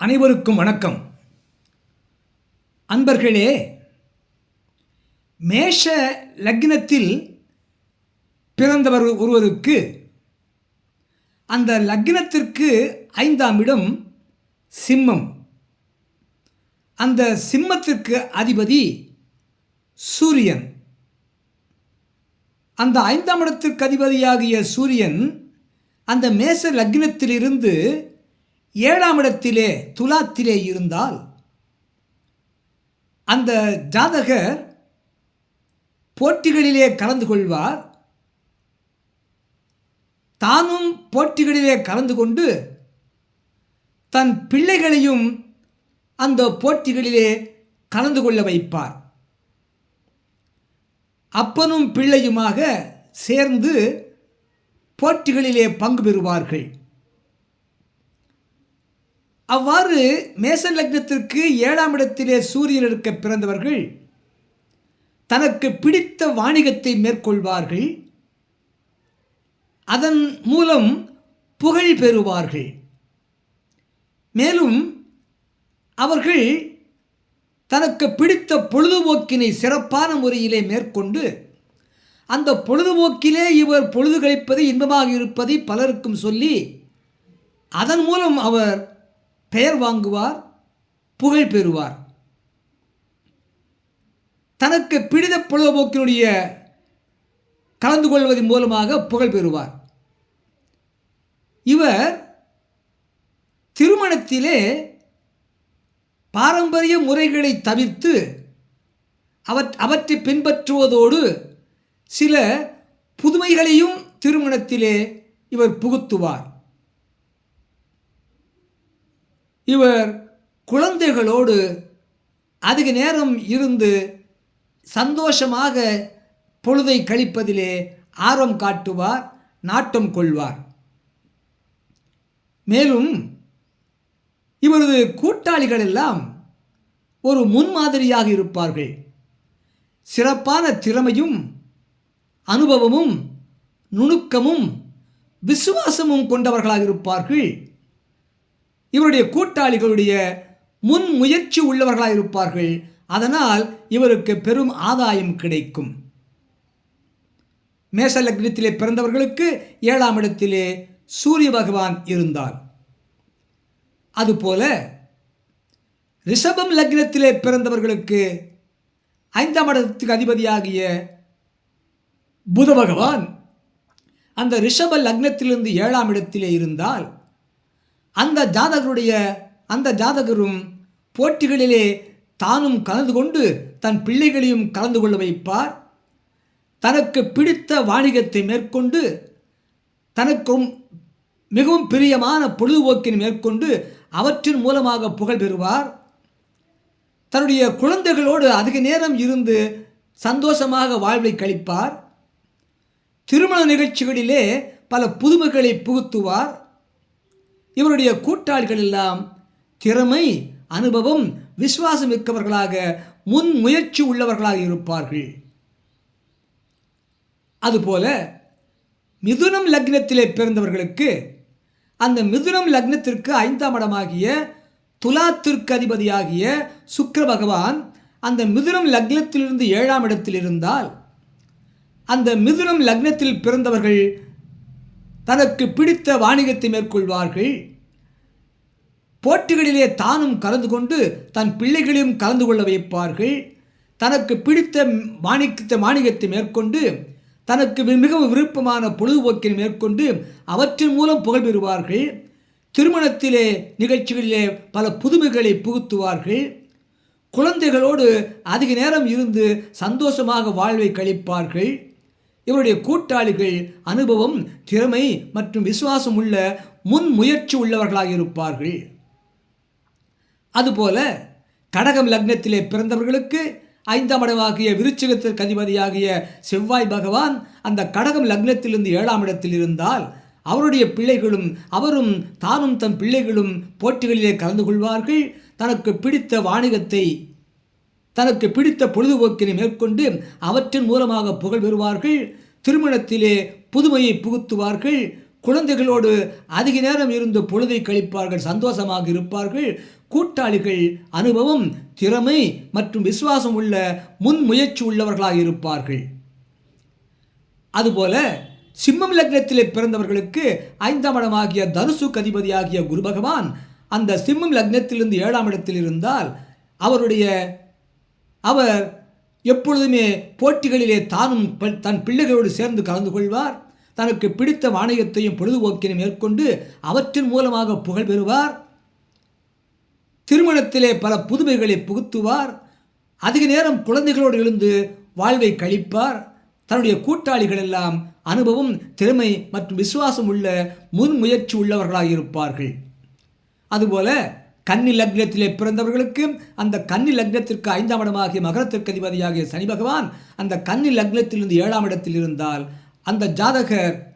அனைவருக்கும் வணக்கம். அன்பர்களே மேஷ லக்னத்தில் பிறந்தவர் ஒருவருக்கு அந்த லக்னத்திற்கு ஐந்தாம் இடம் சிம்மம். அந்த சிம்மத்திற்கு அதிபதி சூரியன். அந்த ஐந்தாம் இடத்திற்கு அதிபதியாகிய சூரியன் அந்த மேச லக்னத்திலிருந்து ஏழாம் இடத்திலே துலாத்திலே இருந்தால் அந்த ஜாதகர் போட்டிகளிலே கலந்து கொள்வார். தானும் போட்டிகளிலே கலந்து கொண்டு தன் பிள்ளைகளையும் அந்த போட்டிகளிலே கலந்து கொள்ள வைப்பார். அப்பனும் பிள்ளையுமாக சேர்ந்து போட்டிகளிலே பங்கு பெறுவார்கள். அவ்வாறு மேசன் லக்னத்திற்கு ஏழாம் இடத்திலே சூரியன் இருக்க பிறந்தவர்கள் தனக்கு பிடித்த வாணிகத்தை மேற்கொள்வார்கள். அதன் மூலம் புகழ் பெறுவார்கள். மேலும் அவர்கள் தனக்கு பிடித்த பொழுதுபோக்கினை சிறப்பான முறையிலே மேற்கொண்டு அந்த பொழுதுபோக்கிலே இவர் பொழுது கழிப்பது இன்பமாக இருப்பதை பலருக்கும் சொல்லி அதன் மூலம் அவர் பெயர் வாங்குவார் புகழ் பெறுவார். தனக்கு பிடித்த பொழுதுபோக்கினுடைய கலந்து கொள்வதன் மூலமாக புகழ் பெறுவார். இவர் திருமணத்திலே பாரம்பரிய முறைகளை தவிர்த்து அவற் அவற்றை பின்பற்றுவதோடு சில புதுமைகளையும் திருமணத்திலே இவர் புகுத்துவார். இவர் குழந்தைகளோடு அதிக நேரம் இருந்து சந்தோஷமாக பொழுதை கழிப்பதிலே ஆர்வம் காட்டுவார் நாட்டம் கொள்வார். மேலும் இவரது கூட்டாளிகள் எல்லாம் ஒரு முன்மாதிரியாக இருப்பார்கள். சிறப்பான திறமையும் அனுபவமும் நுணுக்கமும் விசுவாசமும் கொண்டவர்களாக இருப்பார்கள். இவருடைய கூட்டாளிகளுடைய முன் முயற்சி உள்ளவர்களாக இருப்பார்கள். அதனால் இவருக்கு பெரும் ஆதாயம் கிடைக்கும். மேச லக்னத்திலே பிறந்தவர்களுக்கு ஏழாம் இடத்திலே சூரிய பகவான் இருந்தார். அதுபோல ரிஷபம் லக்னத்திலே பிறந்தவர்களுக்கு ஐந்தாம் இடத்துக்கு அதிபதியாகிய புத பகவான் அந்த ரிஷப லக்னத்திலிருந்து ஏழாம் இடத்திலே இருந்தால் அந்த ஜாதகருடைய அந்த ஜாதகரும் போட்டிகளிலே தானும் கலந்து கொண்டு தன் பிள்ளைகளையும் கலந்து கொள்ள வைப்பார். தனக்கு பிடித்த வாணிகத்தை மேற்கொண்டு தனக்கும் மிகவும் பிரியமான பொழுதுபோக்கினை மேற்கொண்டு அவற்றின் மூலமாக புகழ் பெறுவார். தன்னுடைய குழந்தைகளோடு அதிக நேரம் இருந்து சந்தோஷமாக வாழ்வை கழிப்பார். திருமண நிகழ்ச்சிகளிலே பல புதுமைகளை புகுத்துவார். இவருடைய கூட்டாளிகள் எல்லாம் திறமை அனுபவம் விசுவாசம் மிக்கவர்களாக முன் முயற்சி உள்ளவர்களாக இருப்பார்கள். அதுபோல மிதுனம் லக்னத்திலே பிறந்தவர்களுக்கு அந்த மிதுனம் லக்னத்திற்கு ஐந்தாம் இடமாகிய துலாத்திற்கு அதிபதியாகிய சுக்கர பகவான் அந்த மிதுனம் லக்னத்திலிருந்து ஏழாம் இடத்தில் இருந்தால் அந்த மிதுனம் லக்னத்தில் பிறந்தவர்கள் தனக்கு பிடித்த வாணிகத்தை மேற்கொள்வார்கள். போட்டிகளிலே தானும் கலந்து கொண்டு தன் பிள்ளைகளையும் கலந்து கொள்ள வைப்பார்கள். தனக்கு பிடித்த வாணிகத்தை வாணிகத்தை மேற்கொண்டு தனக்கு மிகவும் விருப்பமான பொழுதுபோக்கினை மேற்கொண்டு அவற்றின் மூலம் புகழ் பெறுவார்கள். திருமணத்திலே நிகழ்ச்சிகளிலே பல புதுமைகளை புகுத்துவார்கள். குழந்தைகளோடு அதிக நேரம் இருந்து சந்தோஷமாக வாழ்வை கழிப்பார்கள். இவருடைய கூட்டாளிகள் அனுபவம் திறமை மற்றும் விசுவாசம் உள்ள முன் முயற்சி உள்ளவர்களாக இருப்பார்கள். அதுபோல கடகம் லக்னத்திலே பிறந்தவர்களுக்கு ஐந்தாம் இடமாகிய விருச்சிகத்திற்கு அதிபதியாகிய செவ்வாய் பகவான் அந்த கடகம் லக்னத்திலிருந்து ஏழாம் இடத்தில் இருந்தால் அவருடைய பிள்ளைகளும் அவரும் தானும் தன் பிள்ளைகளும் போட்டிகளிலே கலந்து கொள்வார்கள். தனக்கு பிடித்த வாணிகத்தை தனக்கு பிடித்த பொழுதுபோக்கினை மேற்கொண்டு அவற்றின் மூலமாக புகழ் பெறுவார்கள். திருமணத்திலே புதுமையை புகுத்துவார்கள். குழந்தைகளோடு அதிக நேரம் இருந்து பொழுதை கழிப்பார்கள். சந்தோஷமாக இருப்பார்கள். கூட்டாளிகள் அனுபவம் திறமை மற்றும் விசுவாசம் உள்ள முன்முயற்சி உள்ளவர்களாக இருப்பார்கள். அதுபோல சிம்மம் லக்னத்திலே பிறந்தவர்களுக்கு ஐந்தாம் இடமாகிய தனுசு கதிபதியாகிய குரு பகவான் அந்த சிம்மம் லக்னத்திலிருந்து ஏழாம் இடத்தில் இருந்தால் அவருடைய அவர் எப்பொழுதுமே போட்டிகளிலே தானும் தன் பிள்ளைகளோடு சேர்ந்து கலந்து கொள்வார். தனக்கு பிடித்த வாணிகத்தையும் பொழுதுபோக்கினையும் மேற்கொண்டு அவற்றின் மூலமாக புகழ் பெறுவார். திருமணத்திலே பல புதுமைகளை புகுத்துவார். அதிக நேரம் குழந்தைகளோடு எழுந்து வாழ்வை கழிப்பார். தன்னுடைய கூட்டாளிகள் எல்லாம் அனுபவம் திறமை மற்றும் விசுவாசம் உள்ள முன்முயற்சி உள்ளவர்களாக இருப்பார்கள் அதுபோல கன்னி லக்னத்திலே பிறந்தவர்களுக்கு அந்த கன்னி லக்னத்திற்கு ஐந்தாம் இடமாகிய மகரத்திற்கு அதிபதியாகிய சனி பகவான் அந்த கன்னி லக்னத்திலிருந்து ஏழாம் இடத்தில் இருந்தால் அந்த ஜாதகர்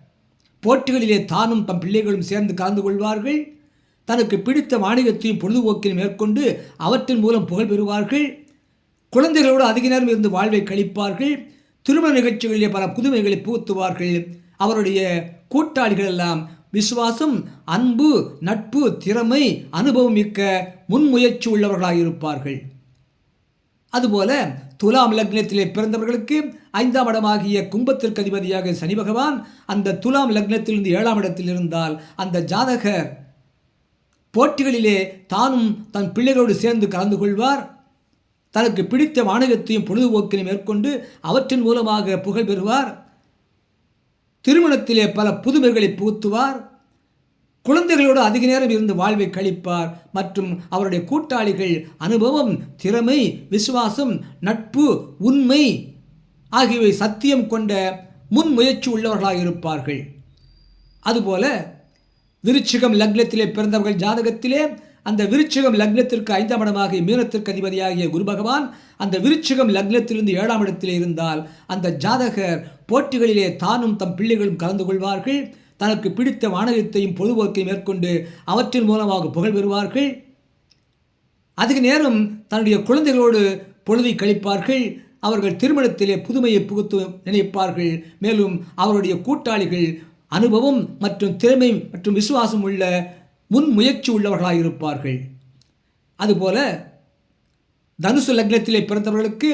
போட்டிகளிலே தானும் தம் பிள்ளைகளும் சேர்ந்து கலந்து கொள்வார்கள். தனக்கு பிடித்த வாணிகத்தையும் பொழுதுபோக்கினையும் மேற்கொண்டு அவற்றின் மூலம் புகழ் பெறுவார்கள். குழந்தைகளோடு அதிக நேரம் இருந்து வாழ்வை கழிப்பார்கள். திருமண நிகழ்ச்சிகளிலே பல புதுமைகளை புகுத்துவார்கள். அவருடைய கூட்டாளிகள் எல்லாம் விசுவாசம் அன்பு நட்பு திறமை அனுபவம் மிக்க முன்முயற்சி உள்ளவர்களாக இருப்பார்கள் அதுபோல துலாம் லக்னத்திலே பிறந்தவர்களுக்கு ஐந்தாம் இடமாகிய கும்பத்திற்கு அதிபதியாக சனி பகவான் அந்த துலாம் லக்னத்திலிருந்து ஏழாம் இடத்தில் இருந்தால் அந்த ஜாதகர் போட்டிகளிலே தானும் தன் பிள்ளைகளோடு சேர்ந்து கலந்து கொள்வார். தனக்கு பிடித்த வாணிகத்தையும் பொழுதுபோக்கினையும் மேற்கொண்டு அவற்றின் மூலமாக புகழ் பெறுவார். திருமணத்திலே பல புதுமைகளை புகுத்துவார். குழந்தைகளோடு அதிக நேரம் இருந்து வாழ்வை கழிப்பார். மற்றும் அவருடைய கூட்டாளிகள் அனுபவம் திறமை விசுவாசம் நட்பு உண்மை ஆகியவை சத்தியம் கொண்ட முன்முயற்சி உள்ளவர்களாக இருப்பார்கள். அதுபோல விருச்சிகம் லக்னத்திலே பிறந்தவர்கள் ஜாதகத்திலே அந்த விருச்சிகம் லக்னத்திற்கு ஐந்தாம் இடமாகிய மீனத்திற்கு அதிபதியாகிய குரு பகவான் அந்த விருச்சிகம் லக்னத்திலிருந்து ஏழாம் இடத்தில் இருந்தால் அந்த ஜாதகர் போட்டிகளிலே தானும் தம் பிள்ளைகளும் கலந்து கொள்வார்கள். தனக்கு பிடித்த வானகத்தையும் பொழுதுபோக்கையும் மேற்கொண்டு அவற்றின் மூலமாக புகழ் பெறுவார்கள். அதிக நேரம் தன்னுடைய குழந்தைகளோடு பொழுதை கழிப்பார்கள். அவர்கள் திருமணத்திலே புதுமையை புகுத்து நினைப்பார்கள். மேலும் அவருடைய கூட்டாளிகள் அனுபவம் மற்றும் திறமை மற்றும் விசுவாசம் உள்ள முன்முயற்சி உள்ளவர்களாக இருப்பார்கள் அதுபோல தனுசு லக்னத்திலே பிறந்தவர்களுக்கு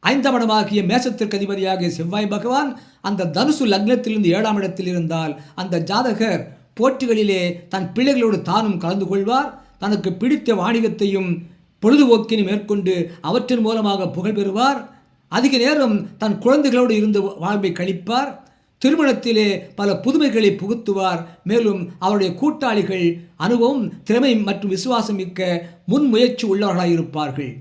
ஐந்தாம் இடமாகிய மேசத்திற்கு அதிபதியாகிய செவ்வாய் பகவான் அந்த தனுசு லக்னத்திலிருந்து ஏழாம் இடத்தில் இருந்தால் அந்த ஜாதகர் போட்டிகளிலே தன் பிள்ளைகளோடு தானும் கலந்து கொள்வார். தனக்கு பிடித்த வாணிகத்தையும் பொழுதுபோக்கினை மேற்கொண்டு அவற்றின் மூலமாக புகழ் பெறுவார். அதிக நேரம் தன் குழந்தைகளோடு இருந்து வாழ்வை கழிப்பார். திருமணத்திலே பல புதுமைகளை புகுத்துவார். மேலும் அவருடைய கூட்டாளிகள் அனுபவம் திறமை மற்றும் விசுவாசம் மிக்க முன்முயற்சி உள்ளவர்களாக இருப்பார்கள்.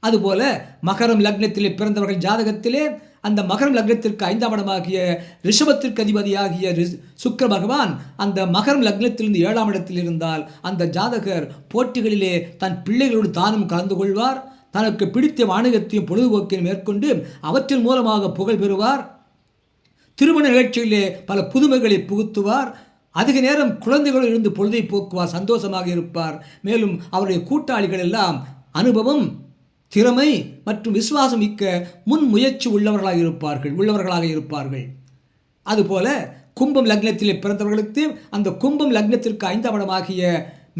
அதுபோல மகரம் லக்னத்திலே பிறந்தவர்கள் ஜாதகத்திலே அந்த மகரம் லக்னத்திற்கு ஐந்தாம் இடமாகிய ரிஷபத்திற்கு அதிபதியாகிய ரிஷ்- பகவான் அந்த மகரம் லக்னத்திலிருந்து ஏழாம் இடத்தில் இருந்தால் அந்த ஜாதகர் போட்டிகளிலே தன் பிள்ளைகளோடு தானும் கலந்து கொள்வார். தனக்கு பிடித்த வாணிகத்தையும் பொழுதுபோக்கையும் மேற்கொண்டு அவற்றின் மூலமாக புகழ் பெறுவார். திருமண நிகழ்ச்சியிலே பல புதுமைகளை புகுத்துவார். அதிக நேரம் குழந்தைகளோடு இருந்து பொழுதை போக்குவார் சந்தோஷமாக இருப்பார். மேலும் அவருடைய கூட்டாளிகள் எல்லாம் அனுபவம் திறமை மற்றும் விசுவாசம் மிக்க முன்முயற்சி உள்ளவர்களாக இருப்பார்கள் உள்ளவர்களாக இருப்பார்கள். அதுபோல கும்பம் லக்னத்திலே பிறந்தவர்களுக்கு அந்த கும்பம் லக்னத்திற்கு ஐந்தாம் இடமாகிய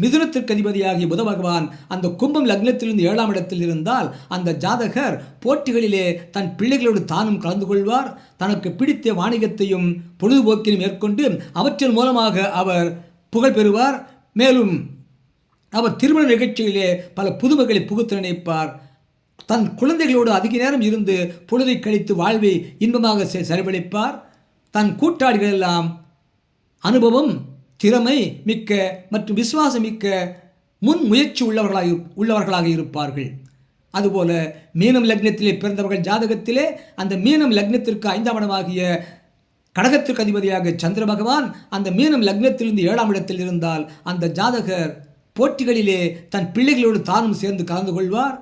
மிதுனத்திற்கு அதிபதியாகிய புத பகவான் அந்த கும்பம் லக்னத்திலிருந்து ஏழாம் இடத்தில் இருந்தால் அந்த ஜாதகர் போட்டிகளிலே தன் பிள்ளைகளோடு தானும் கலந்து கொள்வார். தனக்கு பிடித்த வாணிகத்தையும் பொழுதுபோக்கிலும் மேற்கொண்டு அவற்றின் மூலமாக அவர் புகழ் பெறுவார். மேலும் அவர் திருமண நிகழ்ச்சியிலே பல புதுமைகளை புகுத்து நினைப்பார். தன் குழந்தைகளோடு அதிக நேரம் இருந்து பொழுதை கழித்து வாழ்வை இன்பமாக செ- செலவழிப்பார். தன் கூட்டாளிகள் எல்லாம் அனுபவம் திறமை மிக்க மற்றும் விசுவாசம் மிக்க முன் முயற்சி உள்ளவர்களாக உள்ளவர்களாக இருப்பார்கள். அதுபோல மீனம் லக்னத்திலே பிறந்தவர்கள் ஜாதகத்திலே அந்த மீனம் லக்னத்திற்கு ஐந்தாம் இடமாகிய கடகத்திற்கு அதிபதியாக சந்திர பகவான் அந்த மீனம் லக்னத்திலிருந்து ஏழாம் இடத்தில் இருந்தால் அந்த ஜாதகர் போட்டிகளிலே தன் பிள்ளைகளோடு தானும் சேர்ந்து கலந்து கொள்வார்.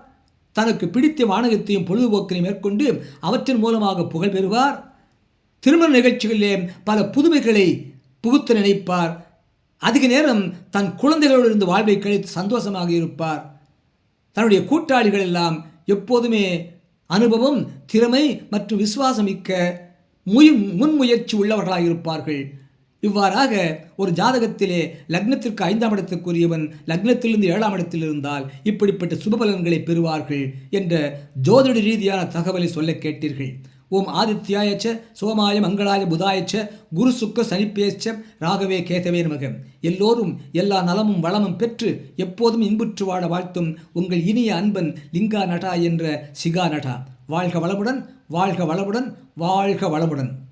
தனக்கு பிடித்த வானகத்தையும் பொழுதுபோக்கினையும் மேற்கொண்டு அவற்றின் மூலமாக புகழ் பெறுவார். திருமண நிகழ்ச்சிகளிலே பல புதுமைகளை புகுத்து நினைப்பார். அதிக நேரம் தன் குழந்தைகளோடு இருந்து வாழ்வை கழித்து சந்தோஷமாக இருப்பார். தன்னுடைய கூட்டாளிகள் எல்லாம் எப்போதுமே அனுபவம் திறமை மற்றும் விசுவாசமிக்க முய முன்முயற்சி உள்ளவர்களாக இருப்பார்கள். இவ்வாறாக ஒரு ஜாதகத்திலே லக்னத்திற்கு ஐந்தாம் இடத்துக்குரியவன் லக்னத்திலிருந்து ஏழாம் இடத்தில் இருந்தால் இப்படிப்பட்ட சுபபலன்களை பெறுவார்கள் என்ற ஜோதிட ரீதியான தகவலை சொல்ல கேட்டீர்கள். ஓம் ஆதித்யாயச்ச சோமாய மங்களாய புதாயச்ச குரு சுக்க சனிப்பேச்ச ராகவே கேதவே நமகம் எல்லோரும் எல்லா நலமும் வளமும் பெற்று எப்போதும் இன்புற்று வாழ வாழ்த்தும் உங்கள் இனிய அன்பன் லிங்கா நடா என்ற சிகா நடா வாழ்க வளமுடன் வாழ்க வளமுடன் வாழ்க வளமுடன்.